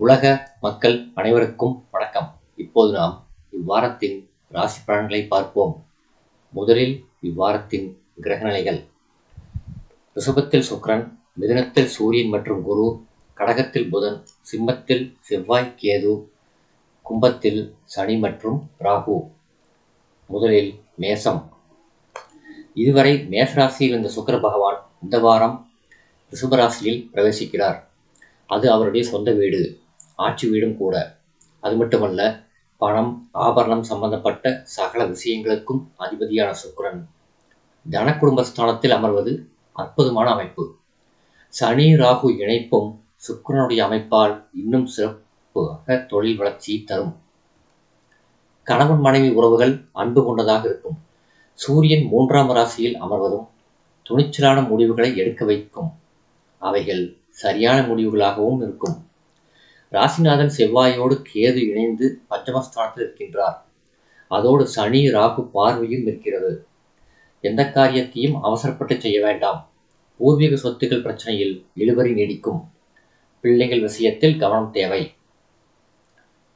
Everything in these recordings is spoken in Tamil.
உலக மக்கள் அனைவருக்கும் வணக்கம். இப்போது நாம் இவ்வாரத்தின் ராசி பலன்களை பார்ப்போம். முதலில் இவ்வாரத்தின் கிரகநிலைகள். ரிஷபத்தில் சுக்ரன் மிதனத்தில் சூரியன் மற்றும் குரு கடகத்தில் புதன் சிம்மத்தில் செவ்வாய் கேது கும்பத்தில் சனி மற்றும் ராகு. முதலில் மேசம். இதுவரை மேசராசியில் இருந்த சுக்கர பகவான் இந்த வாரம் ரிஷபராசியில் பிரவேசிக்கிறார். அது அவருடைய சொந்த வீடு. ஆட்சி வீடும் கூட. அது மட்டுமல்ல பணம் ஆபரணம் சம்பந்தப்பட்ட சகல விஷயங்களுக்கும் அதிபதியான சுக்கரன். தன குடும்பஸ்தானத்தில் அமர்வது அற்புதமான அமைப்பு. சனி ராகு இணைப்பும் சுக்கரனுடைய அமைப்பால் இன்னும் சிறப்பாக தொழில் வளர்ச்சி தரும். கணவன் மனைவி உறவுகள் அன்பு கொண்டதாக இருக்கும். சூரியன் மூன்றாம் ராசியில் அமர்வதும் துணிச்சலான முடிவுகளை எடுக்க வைக்கும். அவைகள் சரியான முடிவுகளாகவும் இருக்கும். ராசிநாதன் செவ்வாயோடு கேது இணைந்து பஞ்சமஸ்தானத்தில் இருக்கின்றார். அதோடு சனி ராகு பார்வையும் இருக்கிறது. எந்த காரியத்தையும் அவசரப்பட்டு செய்ய வேண்டாம். பூர்வீக சொத்துக்கள் பிரச்சனையில் இழுபறி நீடிக்கும். பிள்ளைகள் விஷயத்தில் கவனம் தேவை.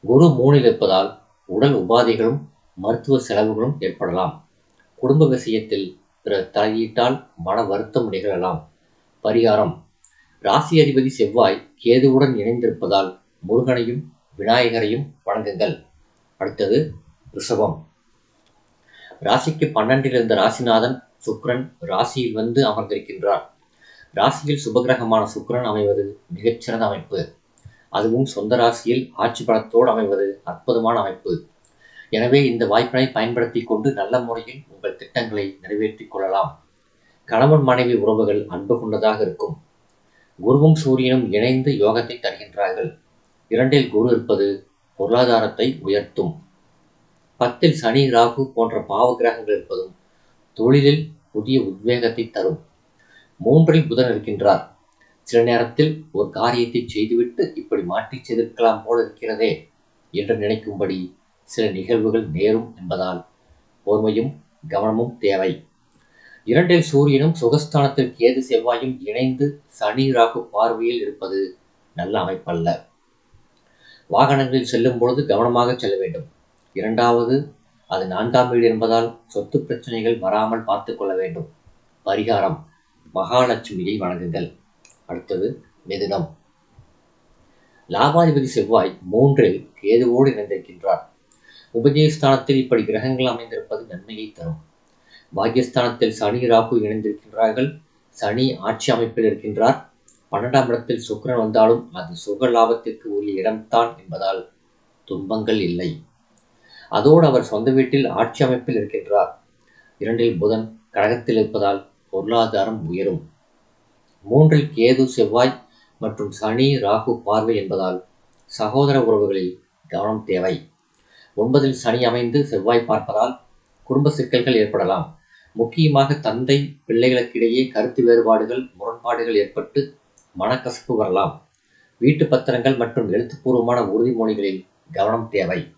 குரு மூணில் இருப்பதால் உடல் உபாதைகளும் மருத்துவ செலவுகளும் ஏற்படலாம். குடும்ப விஷயத்தில் பிற தலையீட்டால் மன வருத்தம் நிகழலாம். பரிகாரம். ராசி அதிபதி செவ்வாய் கேதுவுடன் இணைந்திருப்பதால் முருகனையும் விநாயகரையும் வணங்குங்கள். அடுத்தது ரிஷபம். ராசிக்கு பன்னெண்டில் இருந்த ராசிநாதன் சுக்ரன் ராசியில் வந்து அமர்ந்திருக்கின்றார். ராசியில் சுபகிரகமான சுக்கிரன் அமைவது மிகச்சிறந்த அமைப்பு. அதுவும் சொந்த ராசியில் ஆட்சி பலத்தோடு அமைவது அற்புதமான அமைப்பு. எனவே இந்த வாய்ப்பினை பயன்படுத்தி கொண்டு நல்ல முறையில் உங்கள் திட்டங்களை நிறைவேற்றிக் கொள்ளலாம். கணவன் மனைவி உறவுகள் அன்பு கொண்டதாக இருக்கும். குருவும் சூரியனும் இணைந்து யோகத்தை தருகின்றார்கள். இரண்டில் குரு இருப்பது பொருளாதாரத்தை உயர்த்தும். பத்தில் சனி ராகு போன்ற பாவ கிரகங்கள் இருப்பதும் தொழிலில் புதிய உத்வேகத்தை தரும். மூன்றில் புதன் இருக்கின்றார். சில நேரத்தில் ஒரு காரியத்தை செய்துவிட்டு இப்படி மாற்றி செய்திருக்கலாம் போல இருக்கிறதே என்று நினைக்கும்படி சில நிகழ்வுகள் நேரும் என்பதால் பொறுமையும் கவனமும் தேவை. இரண்டில் சூரியனும் சுகஸ்தானத்தில் கேது செவ்வாயும் இணைந்து சனி ராகு பார்வையில் இருப்பது நல்ல அமைப்பல்ல. வாகனங்களில் செல்லும் பொழுது கவனமாக செல்ல வேண்டும். இரண்டாவது அது நான்காம் வீடு என்பதால் சொத்து பிரச்சனைகள் வராமல் பார்த்து கொள்ள வேண்டும். பரிகாரம் மகாலட்சுமியை வணங்குங்கள். அடுத்தது மிதுனம். லாபாதிபதி செவ்வாய் மூன்றில் கேதுவோடு இணைந்திருக்கின்றார். உபஜயஸ்தானத்தில் இப்படி கிரகங்கள் அமைந்திருப்பது நன்மையை தரும். பாக்யஸ்தானத்தில் சனி ராகு இணைந்திருக்கின்றார்கள். சனி ஆட்சி அமைப்பில் இருக்கின்றார். பன்னெண்டாம் இடத்தில் சுக்கரன் வந்தாலும் அது சுக லாபத்திற்கு உரிய இடம்தான் என்பதால் துன்பங்கள் இல்லை. அதோடு அவர் சொந்த வீட்டில் ஆட்சி அமைப்பில் இருக்கின்றார். இரண்டில் புதன் கழகத்தில் இருப்பதால் பொருளாதாரம் உயரும். மூன்றில் கேது செவ்வாய் மற்றும் சனி ராகு பார்வை என்பதால் சகோதர உறவுகளில் கவனம் தேவை. ஒன்பதில் சனி அமைந்து செவ்வாய் பார்ப்பதால் குடும்ப சிக்கல்கள் ஏற்படலாம். முக்கியமாக தந்தை பிள்ளைகளுக்கிடையே கருத்து வேறுபாடுகள் முரண்பாடுகள் ஏற்பட்டு மனக்கசப்பு வரலாம். வீட்டு பத்திரங்கள் மற்றும் எழுத்துப்பூர்வமான உறுதிமொழிகளில் கவனம் தேவை.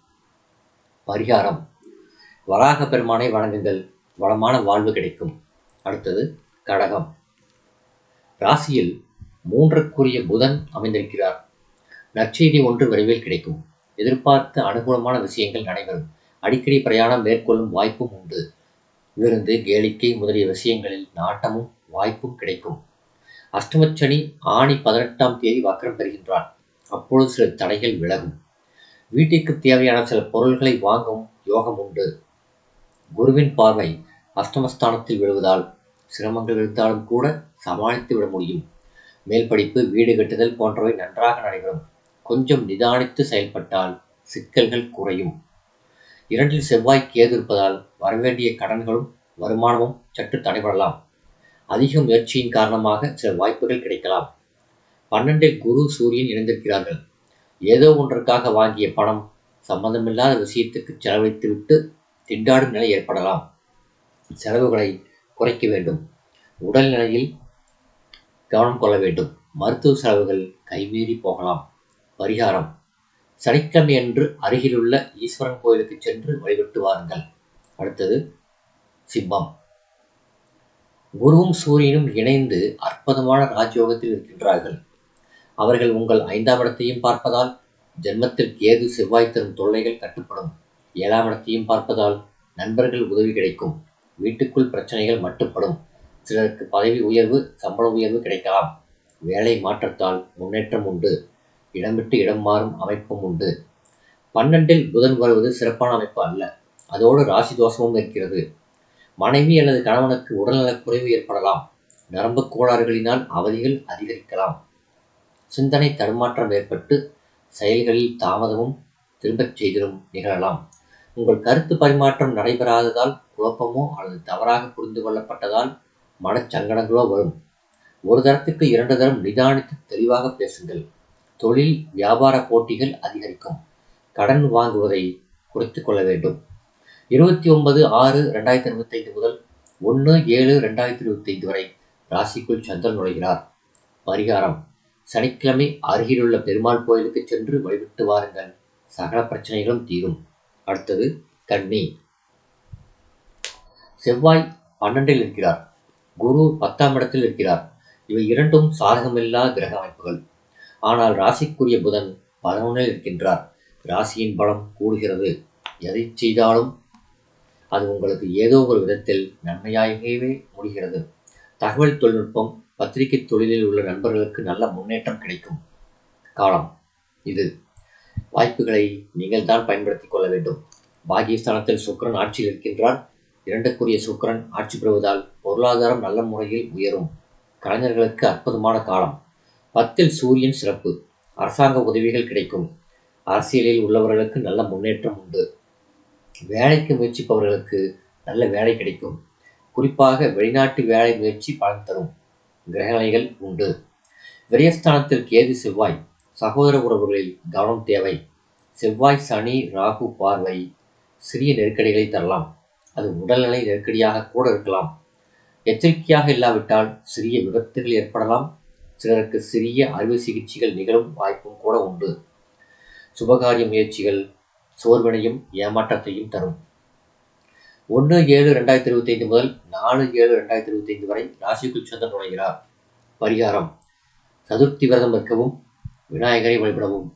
பரிகாரம். வராக பெருமானை வணங்குங்கள். வளமான வாழ்வு கிடைக்கும். அடுத்தது கடகம். ராசியில் மூன்றுக்குரிய புதன் அமைந்திருக்கிறார். நற்செய்தி ஒன்று விரைவில் கிடைக்கும். எதிர்பார்த்த அனுகூலமான விஷயங்கள் நடைபெறும். அடிக்கடி பிரயாணம் மேற்கொள்ளும் வாய்ப்பும் உண்டு. விருந்து கேளிக்கை முதலிய விஷயங்களில் நாட்டமும் வாய்ப்பும் கிடைக்கும். அஷ்டமச்சனி ஆணி பதினெட்டாம் தேதி வக்கரம் பெறுகின்றான். அப்பொழுது சில தடைகள் விலகும். வீட்டிற்கு தேவையான சில பொருள்களை வாங்கும் யோகம் உண்டு. குருவின் பார்வை அஷ்டமஸ்தானத்தில் விழுவதால் சிரமங்கள் இருந்தாலும் கூட சமாளித்து விட முடியும். மேல் படிப்பு வீடு கட்டுதல் போன்றவை நன்றாக நடைபெறும். கொஞ்சம் நிதானித்து செயல்பட்டால் சிக்கல்கள் குறையும். இரண்டில் செவ்வாய் கேது இருப்பதால் வரவேண்டிய கடன்களும் வருமானமும் சற்று தடைபடலாம். அதிக முயற்சியின் காரணமாக சில வாய்ப்புகள் கிடைக்கலாம். பன்னெண்டில் குரு சூரியன் இணைந்திருக்கிறார்கள். ஏதோ ஒன்றுக்காக வாங்கிய பணம் சம்பந்தமில்லாத விஷயத்துக்கு செலவழித்துவிட்டு திண்டாடும் நிலை ஏற்படலாம். செலவுகளை குறைக்க வேண்டும். உடல்நிலையில் கவனம் கொள்ள வேண்டும். மருத்துவ செலவுகள் கைமீறி போகலாம். பரிகாரம். சனிக்கிழமை அன்று அருகிலுள்ள ஈஸ்வரன் கோயிலுக்கு சென்று வழிபட்டு வாருங்கள். அடுத்தது சிம்மம். குருவும் சூரியனும் இணைந்து அற்புதமான ராஜயோகத்தில் இருக்கின்றார்கள். அவர்கள் உங்கள் ஐந்தாம் இடத்தையும் பார்ப்பதால் ஜென்மத்தில் கேது செவ்வாய் தரும் தொல்லைகள் கட்டுப்படும் ஏழாம் இடத்தையும் பார்ப்பதால் நண்பர்கள் உதவி கிடைக்கும். வீட்டுக்குள் பிரச்சனைகள் மட்டுப்படும். சிலருக்கு பதவி உயர்வு சம்பள உயர்வு கிடைக்கலாம். வேலை மாற்றத்தால் முன்னேற்றம் உண்டு. இடம் விட்டு இடம் மாறும் அமைப்பும் உண்டு. பன்னெண்டில் புதன் வருவது சிறப்பான அமைப்பு அல்ல. அதோடு ராசி தோஷமும் இருக்கிறது. மனைவி அல்லது கணவனுக்கு உடல்நலக் குறைவு ஏற்படலாம். நரம்பு கோளாறுகளினால் அவதிகள் அதிகரிக்கலாம். சிந்தனை தடுமாற்றம் ஏற்பட்டு செயல்களில் தாமதமும் திரும்பச் செய்திடும் நிகழலாம். உங்கள் கருத்து பரிமாற்றம் நடைபெறாததால் குழப்பமோ அல்லது தவறாக புரிந்து கொள்ளப்பட்டதால் மனச்சங்கடங்களோ வரும். ஒரு தரத்துக்கு இரண்டு தரம் நிதானித்து தெளிவாக பேசுங்கள். தொழில் வியாபார போட்டிகள் அதிகரிக்கும். கடன் வாங்குவதை குறைத்துக் கொள்ள வேண்டும். இருபத்தி ஒன்பது ஆறு ரெண்டாயிரத்தி இருபத்தைந்து முதல் ஒன்று ஏழு ரெண்டாயிரத்தி இருபத்தைந்து வரை ராசிக்குள் சந்திரன் நுழைகிறார். பரிகாரம். சனிக்கிழமை அருகிலுள்ள பெருமாள் கோயிலுக்கு சென்று வழிபட்டு வாருங்கள். சகல பிரச்சனைகளும் தீரும். அடுத்தது கன்னி. செவ்வாய் பன்னெண்டில் இருக்கிறார். குரு பத்தாம் இடத்தில் இருக்கிறார். இவை இரண்டும் சாதகமில்லா கிரக அமைப்புகள். ஆனால் ராசிக்குரிய புதன் பதினொன்றில் இருக்கின்றார். ராசியின் பலம் கூடுகிறது. எதை செய்தாலும் அது உங்களுக்கு ஏதோ ஒரு விதத்தில் நன்மையாகவே முடிகிறது. தகவல் தொழில்நுட்பம் பத்திரிகை தொழிலில் உள்ள நண்பர்களுக்கு நல்ல முன்னேற்றம் கிடைக்கும் காலம் இது. வாய்ப்புகளை நீங்கள் தான் பயன்படுத்திக் கொள்ள வேண்டும். பாகிஸ்தானத்தில் சுக்கரன் ஆட்சியில் இருக்கின்றார் இரண்டுக்குரிய சுக்கரன் ஆட்சி பெறுவதால் பொருளாதாரம் நல்ல முறையில் உயரும். கலைஞர்களுக்கு அற்புதமான காலம். பத்தில் சூரியன் சிறப்பு. அரசாங்க உதவிகள் கிடைக்கும். அரசியலில் உள்ளவர்களுக்கு நல்ல முன்னேற்றம் உண்டு. வேலைக்கு முயற்சிப்பவர்களுக்கு நல்ல வேலை கிடைக்கும். குறிப்பாக வெளிநாட்டு வேலை முயற்சி பலன் தரும். கிரகநிலைகள் உண்டு. விரயஸ்தானத்தில் கேது செவ்வாய்? சகோதர உறவுகளில் கவனம் தேவை. செவ்வாய் சனி ராகு பார்வை சிறிய நெருக்கடிகளை தரலாம். அது உடல்நிலை நெருக்கடியாக கூட இருக்கலாம். எச்சரிக்கையாக இல்லாவிட்டால் சிறிய விபத்துகள் ஏற்படலாம். சிலருக்கு சிறிய அறுவை சிகிச்சைகள் நிகழும் வாய்ப்பும் கூட உண்டு. சுபகாரிய முயற்சிகள் சோர்வினையும் ஏமாற்றத்தையும் தரும். ஒன்று ஏழு ரெண்டாயிரத்தி இருபத்தி ஐந்து முதல் நாலு ஏழு ரெண்டாயிரத்தி இருபத்தி ஐந்து வரை ராசிக்குள் சந்திரன் நுழைகிறார் பரிகாரம். சதுர்த்தி விரதம் வைக்கவும் விநாயகரை வழிபடவும்.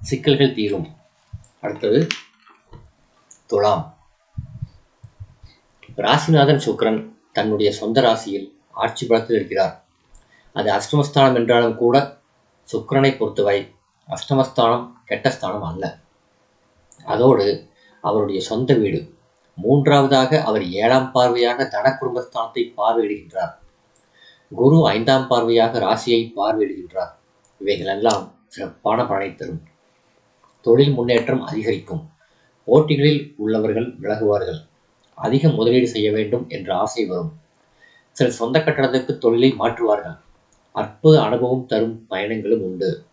சிக்கல்கள் தீரும். அடுத்தது துலாம். ராசிநாதன் சுக்கிரன் தன்னுடைய சொந்த ராசியில் ஆட்சி பலத்தில் இருக்கிறார். அது அஷ்டமஸ்தானம் என்றாலும் கூட சுக்கரனை பொறுத்தவரை அஷ்டமஸ்தானம் கெட்ட ஸ்தானம் அல்ல. அதோடு அவருடைய சொந்த வீடு. மூன்றாவதாக அவர் ஏழாம் பார்வையாக தன குடும்பஸ்தானத்தை பார்வையிடுகின்றார். குரு ஐந்தாம் பார்வையாக ராசியை பார்வையிடுகின்றார். இவைகளெல்லாம் சிறப்பான பலனை தரும். தொழில் முன்னேற்றம் அதிகரிக்கும். போட்டிகளில் உள்ளவர்கள் விலகுவார்கள். அதிக முதலீடு செய்ய வேண்டும் என்ற ஆசை வரும். சில சொந்த கட்டணத்துக்கு தொழிலை மாற்றுவார்கள். அற்புத அனுபவம் தரும் பயணங்களும் உண்டு.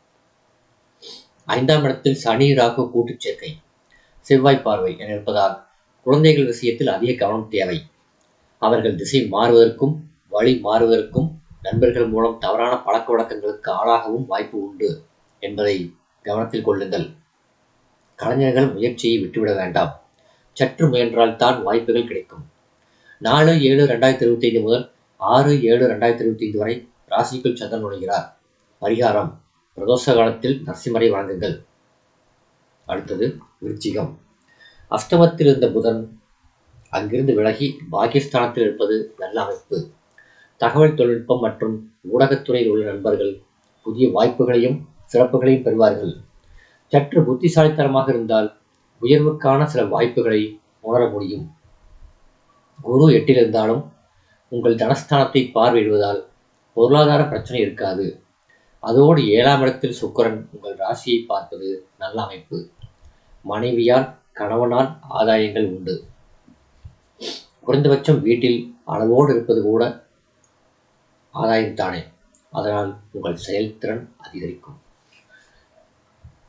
ஐந்தாம் இடத்தில் சனி ராகு கூட்டுச் சேர்க்கை. செவ்வாய் பார்வை என இருப்பதால் குழந்தைகள் விஷயத்தில் அதிக கவனம் தேவை. அவர்கள் திசை மாறுவதற்கும் வழி மாறுவதற்கும் நண்பர்கள் மூலம் தவறான பழக்க வழக்கங்களுக்கு ஆளாகவும் வாய்ப்பு உண்டு என்பதை கவனத்தில் கொள்ளுங்கள். கலைஞர்கள் முயற்சியை விட்டுவிட வேண்டாம். சற்று முயன்றால் தான் வாய்ப்புகள் கிடைக்கும். நாலு ஏழு ரெண்டாயிரத்தி இருபத்தி ஐந்து முதல் ஆறு ஏழு ரெண்டாயிரத்தி இருபத்தி ஐந்து வரை ராசிக்குள் சந்திரன் நுழைகிறார். பரிகாரம். பிரதோஷ காலத்தில் நரசிம்மரை வழங்குங்கள் அடுத்தது விருச்சிகம். அஷ்டமத்தில் இருந்த புதன் அங்கிருந்து விலகி பாகிஸ்தானத்தில் இருப்பது நல்ல அமைப்பு. தகவல் தொழில்நுட்பம் மற்றும் ஊடகத்துறையில் உள்ள நண்பர்கள் புதிய வாய்ப்புகளையும் சிறப்புகளையும் பெறுவார்கள். சற்று புத்திசாலித்தனமாக இருந்தால் உயர்வுக்கான சில வாய்ப்புகளை உணர முடியும். குரு எட்டில் இருந்தாலும் உங்கள் தனஸ்தானத்தை பார்வையிடுவதால் பொருளாதார பிரச்சனை இருக்காது. அதோடு ஏழாம் இடத்தில் சுக்கரன் உங்கள் ராசியை பார்ப்பது நல்ல அமைப்பு. மனைவியால் கணவனால் ஆதாயங்கள் உண்டு. குறைந்தபட்சம் வீட்டில் அளவோடு இருப்பது கூட ஆதாயம் தானே. அதனால் உங்கள் செயல்திறன் அதிகரிக்கும்.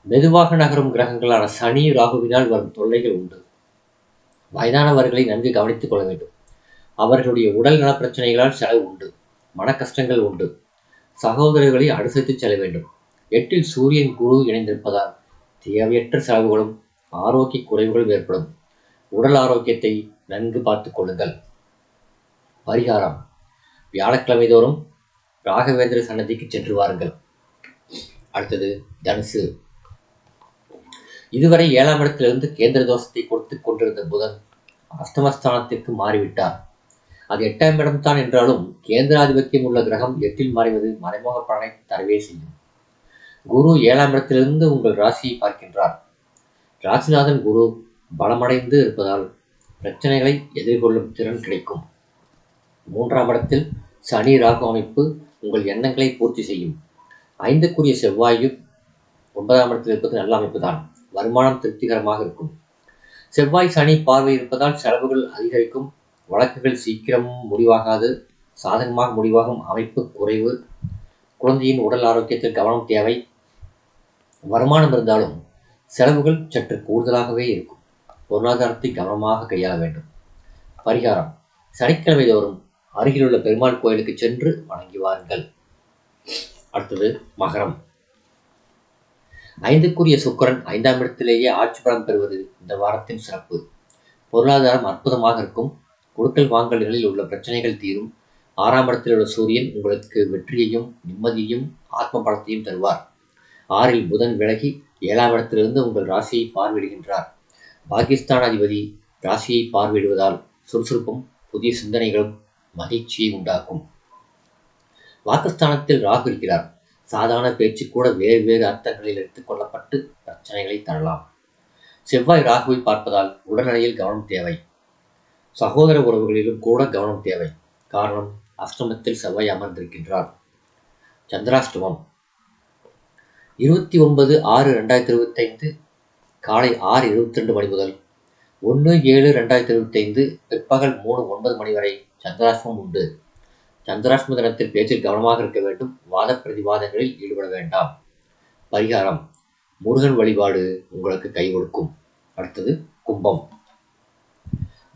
மெதுவாக நகரும் கிரகங்களான சனி ராகுவினால் வரும் தொல்லைகள் உண்டு. வயதானவர்களை நன்கு கவனித்துக் கொள்ள வேண்டும். அவர்களுடைய உடல் நல பிரச்சனைகளால் செலவு உண்டு. மன கஷ்டங்கள் உண்டு. சகோதரர்களை அனுசரித்து செல்ல வேண்டும். எட்டில் சூரியன் குரு இணைந்திருப்பதால் தேவையற்ற செலவுகளும் ஆரோக்கிய குறைவுகளும் ஏற்படும். உடல் ஆரோக்கியத்தை நன்கு பார்த்துக் கொள்ளுங்கள். பரிகாரம். வியாழக்கிழமை தோறும் ராகவேந்திர சன்னதிக்கு சென்று வாருங்கள். அடுத்தது தனுசு. இதுவரை ஏழாம் இடத்திலிருந்து கேந்திர தோஷத்தை கொடுத்து கொண்டிருந்த புதன் அஷ்டமஸ்தானத்திற்கு மாறிவிட்டார். அது எட்டாம் இடம்தான் என்றாலும் கேந்திராதிபத்தியம் உள்ள கிரகம் எட்டில் மறைவது மறைமுக பலனை தரவே செய்யும். குரு ஏழாம் இடத்திலிருந்து உங்கள் ராசியை பார்க்கின்றார். ராசிநாதன் குரு பலமடைந்து இருப்பதால் பிரச்சனைகளை எதிர்கொள்ளும் திறன் கிடைக்கும். மூன்றாம் இடத்தில் சனி ராகு அமைப்பு உங்கள் எண்ணங்களை பூர்த்தி செய்யும். ஐந்துக்குரிய செவ்வாயும் ஒன்பதாம் இடத்தில் இருப்பது நல்ல அமைப்பு தான். வருமானம் திருப்திகரமாக இருக்கும். செவ்வாய் சனி பார்வை இருப்பதால் செலவுகள் அதிகரிக்கும். வழக்குகள் சீக்கிரம் முடிவாகாது சாதகமாக முடிவாகும் அமைப்பு குறைவு. குழந்தையின் உடல் ஆரோக்கியத்தில் கவனம் தேவை. வருமானம் இருந்தாலும் செலவுகள் சற்று கூடுதலாகவே இருக்கும். பொருளாதாரத்தை கவனமாக கையாள வேண்டும். பரிகாரம். சனிக்கிழமை தோறும் அருகிலுள்ள பெருமாள் கோயிலுக்கு சென்று வணங்கி வாருங்கள். அடுத்தது மகரம். ஐந்துக்குரிய சுக்கரன் ஐந்தாம் இடத்திலேயே ஆட்சி பலம் பெறுவது இந்த வாரத்தின் சிறப்பு. பொருளாதாரம் அற்புதமாக இருக்கும். கொடுக்கல் வாங்கல்களில் உள்ள பிரச்சனைகள் தீரும். ஆறாம் இடத்தில் உள்ள சூரியன் உங்களுக்கு வெற்றியையும் நிம்மதியையும் ஆத்ம பலத்தையும் தருவார். ஆறில் புதன் விலகி ஏழாம் இடத்திலிருந்து உங்கள் ராசியை பார்வையிடுகின்றார். பாகிஸ்தான் அதிபதி ராசியை பார்வையிடுவதால் சுறுசுறுப்பும் புதிய சிந்தனைகளும் மகிழ்ச்சியை உண்டாக்கும். வாக்குஸ்தானத்தில் ராகு இருக்கிறார். சாதாரண பேச்சு கூட வேறு வேறு அர்த்தங்களில் எடுத்துக்கொள்ளப்பட்டு பிரச்சனைகளை தரலாம். செவ்வாய் ராகுவை பார்ப்பதால் உடல்நிலையில் கவனம் தேவை. சகோதர உறவுகளிலும் கூட கவனம் தேவை. காரணம் அஷ்டமத்தில் செவ்வாய் அமர்ந்திருக்கின்றார். சந்திராஷ்டமம். இருபத்தி ஒன்பது ஆறு ரெண்டாயிரத்தி இருபத்தைந்து காலை ஆறு இருபத்தி ரெண்டு மணி முதல் ஒன்று ஏழு ரெண்டாயிரத்தி இருபத்தைந்து பிற்பகல் மூணு ஒன்பது மணி வரை சந்திராஷ்டமம் உண்டு. சந்திராஷ்டம தினத்தில் பேச்சில் கவனமாக இருக்க வேண்டும். வாத பிரதிவாதங்களில் ஈடுபட வேண்டாம். பரிகாரம். முருகன் வழிபாடு உங்களுக்கு கை கொடுக்கும். அடுத்தது கும்பம்.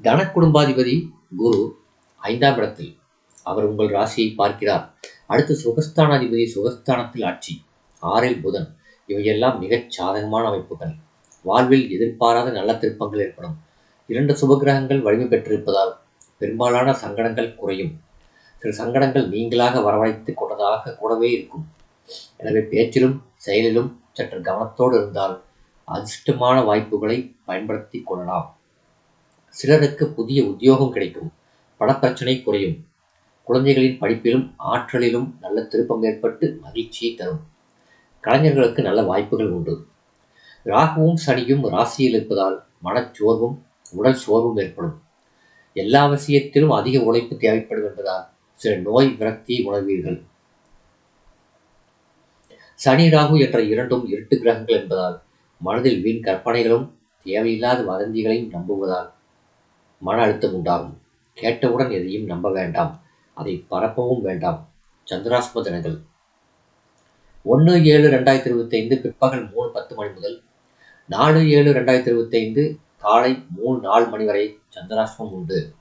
தன குடும்பாதிபதி குரு ஐந்தாம் இடத்தில். அவர் உங்கள் ராசியை பார்க்கிறார். அடுத்து சுகஸ்தானாதிபதி சுகஸ்தானத்தில் ஆட்சி. ஆறில் புதன். இவையெல்லாம் மிகச் சாதகமான அமைப்புகள். வாழ்வில் எதிர்பாராத நல்ல திருப்பங்கள் ஏற்படும். இரண்டு சுபகிரகங்கள் வலிமை பெற்றிருப்பதால் பெரும்பாலான சங்கடங்கள் குறையும். சில சங்கடங்கள் நீங்களாக வரவழைத்து கொண்டதாக கூடவே இருக்கும். எனவே பேச்சிலும் செயலிலும் சற்று கவனத்தோடு இருந்தால் அதிர்ஷ்டமான வாய்ப்புகளை பயன்படுத்தி கொள்ளலாம். சிலருக்கு புதிய உத்தியோகம் கிடைக்கும். பணப்பிரச்சனை குறையும். குழந்தைகளின் படிப்பிலும் ஆற்றலிலும் நல்ல திருப்பம் ஏற்பட்டு மகிழ்ச்சியை தரும். கலைஞர்களுக்கு நல்ல வாய்ப்புகள் உண்டு. ராகுவும் சனியும் ராசியில் இருப்பதால் மனச்சோர்வும் உடல் சோர்வும் ஏற்படும். எல்லா விஷயத்திலும் அதிக உழைப்பு தேவைப்படும் என்பதால் சில நோய் விரக்தியை உணர்வீர்கள். சனி ராகு என்ற இரண்டும் இருட்டு கிரகங்கள் என்பதால் மனதில் வீண் கற்பனைகளும் தேவையில்லாத வதந்திகளையும் நம்புவதால் மன அழுத்தம் உண்டாகும். கேட்டவுடன் எதையும் நம்ப வேண்டாம். அதை பரப்பவும் வேண்டாம். சந்திராஸ்ம தினங்கள் ஒன்று ஏழு ரெண்டாயிரத்தி இருபத்தைந்து பிற்பகல் மூணு பத்து மணி முதல் நாலு ஏழு ரெண்டாயிரத்தி இருபத்தைந்து காலை மூணு நாலு மணி வரை சந்திராஷ்டமம் உண்டு.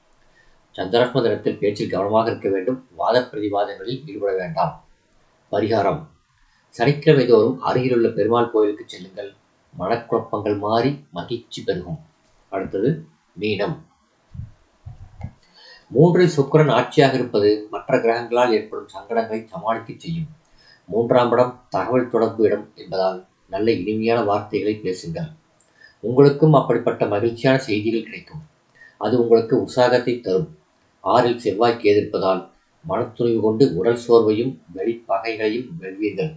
சந்திராஷ்ம தினத்தில் பேச்சில் கவனமாக இருக்க வேண்டும். வாத பிரதிவாதங்களில் ஈடுபட வேண்டாம். பரிகாரம். சனிக்கிழமை தோறும் அருகிலுள்ள பெருமாள் கோயிலுக்கு செல்லுங்கள். மனக்குழப்பங்கள் மாறி மகிழ்ச்சி பெருகும். அடுத்தது மீனம். மூன்றில் சுக்கரன் ஆட்சியாக இருப்பது மற்ற கிரகங்களால் ஏற்படும் சங்கடங்களை சமாளிக்க செய்யும். மூன்றாம் இடம் தகவல் தொடர்பு இடம் என்பதால் நல்ல இனிமையான வார்த்தைகளை பேசுங்கள். உங்களுக்கும் அப்படிப்பட்ட மகிழ்ச்சியான செய்திகள் கிடைக்கும். அது உங்களுக்கு உற்சாகத்தை தரும். ஆறில் செவ்வாய் கேதிருப்பதால் மனத்துணிவு கொண்டு உடல் சோர்வையும் வெளிப்பகைகளையும் வெல்வீர்கள்.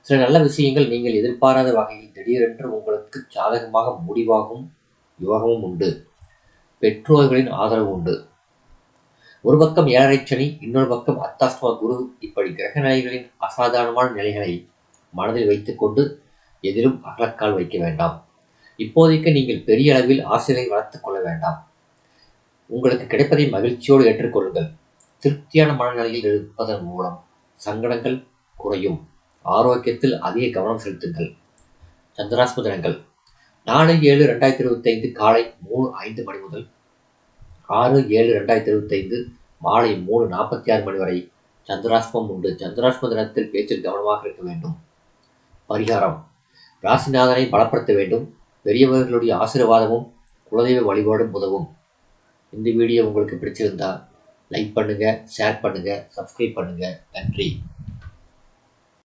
சில நல்ல விஷயங்கள் நீங்கள் எதிர்பாராத வகையில் திடீரென்று உங்களுக்கு சாதகமாக முடிவாகும் யோகமும் உண்டு. பெற்றோர்களின் ஆதரவு உண்டு. ஒரு பக்கம் ஏழரை சனி இன்னொரு பக்கம் அத்தாஸ்மா குரு. இப்படி கிரக நிலைகளின் அசாதாரணமான நிலைகளை மனதில் வைத்துக்கொண்டு எதிலும் அகலக்கால் வைக்க வேண்டாம். இப்போதைக்கு நீங்கள் பெரிய அளவில் ஆசிரியை வளர்த்துக் கொள்ள வேண்டாம். உங்களுக்கு கிடைப்பதை மகிழ்ச்சியோடு ஏற்றுக்கொள்ளுங்கள். திருப்தியான மனநிலையில் இருப்பதன் மூலம் சங்கடங்கள் குறையும். ஆரோக்கியத்தில் அதிக கவனம் செலுத்துங்கள். சந்திராஸ்மதனங்கள் நாலு ஏழு ரெண்டாயிரத்தி இருபத்தைந்து காலை மூணு ஐந்து மணி முதல் ஆறு ஏழு ரெண்டாயிரத்தி இருபத்தைந்து மாலை மூணு நாற்பத்தி ஆறு மணி வரை சந்திராஷ்மம் உண்டு. சந்திராஷ்ம தினத்தில் பேச்சில் கவனமாக இருக்க வேண்டும். பரிகாரம். ராசிநாதனை பலப்படுத்த வேண்டும். பெரியவர்களுடைய ஆசீர்வாதமும் குலதெய்வ வழிபாடும் உதவும். இந்த வீடியோ உங்களுக்கு பிடிச்சிருந்தா லைக் பண்ணுங்கள் ஷேர் பண்ணுங்கள் சப்ஸ்கிரைப் பண்ணுங்கள் நன்றி.